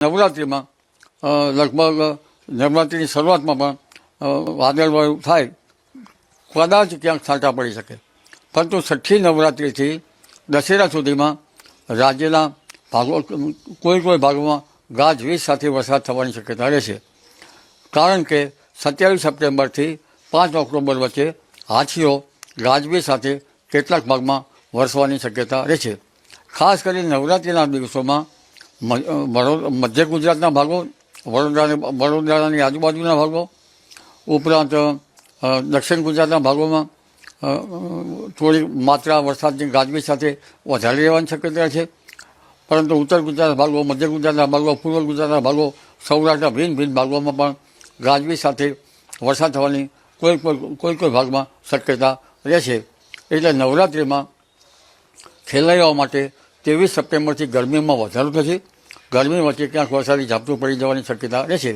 નવરાત્રિમાં લગભગ નવરાત્રિની શરૂઆતમાં પણ વાદળવાયુ થાય, કદાચ ક્યાંક છાંટા પડી શકે. પરંતુ છઠ્ઠી નવરાત્રિથી દશેરા સુધીમાં રાજ્યના ભાગો કોઈ કોઈ ભાગોમાં ગાજવીજ સાથે વરસાદ થવાની શક્યતા રહેશે કારણ કે સત્યાવીસ સપ્ટેમ્બરથી પાંચ ઓક્ટોબર વચ્ચે હાથીઓ ગાજવીજ સાથે કેટલાક ભાગમાં વરસવાની શક્યતા રહેશે ખાસ કરીને નવરાત્રિના દિવસોમાં મધ્ય ગુજરાતના ભાગો વડોદરા વડોદરાની આજુબાજુના ભાગો, ઉપરાંત દક્ષિણ ગુજરાતના ભાગોમાં થોડી માત્રા વરસાદની ગાજવી સાથે વધારે રહેવાની શક્યતા છે. પરંતુ ઉત્તર ગુજરાતના ભાગો, મધ્ય ગુજરાતના ભાગો, પૂર્વ ગુજરાતના ભાગો, સૌરાષ્ટ્રના ભિન્ન ભિન્ન ભાગોમાં પણ ગાજવી સાથે વરસાદ થવાની કોઈ કોઈ કોઈ કોઈ ભાગમાં શક્યતા રહેશે. એટલે નવરાત્રિમાં ખેલૈયાઓ માટે ત્રેવીસ સપ્ટેમ્બરથી ગરમીમાં વધારો થશે. ગરમી વચ્ચે ક્યાંક વરસાદી ઝાપટું પડી જવાની શક્યતા રહેશે.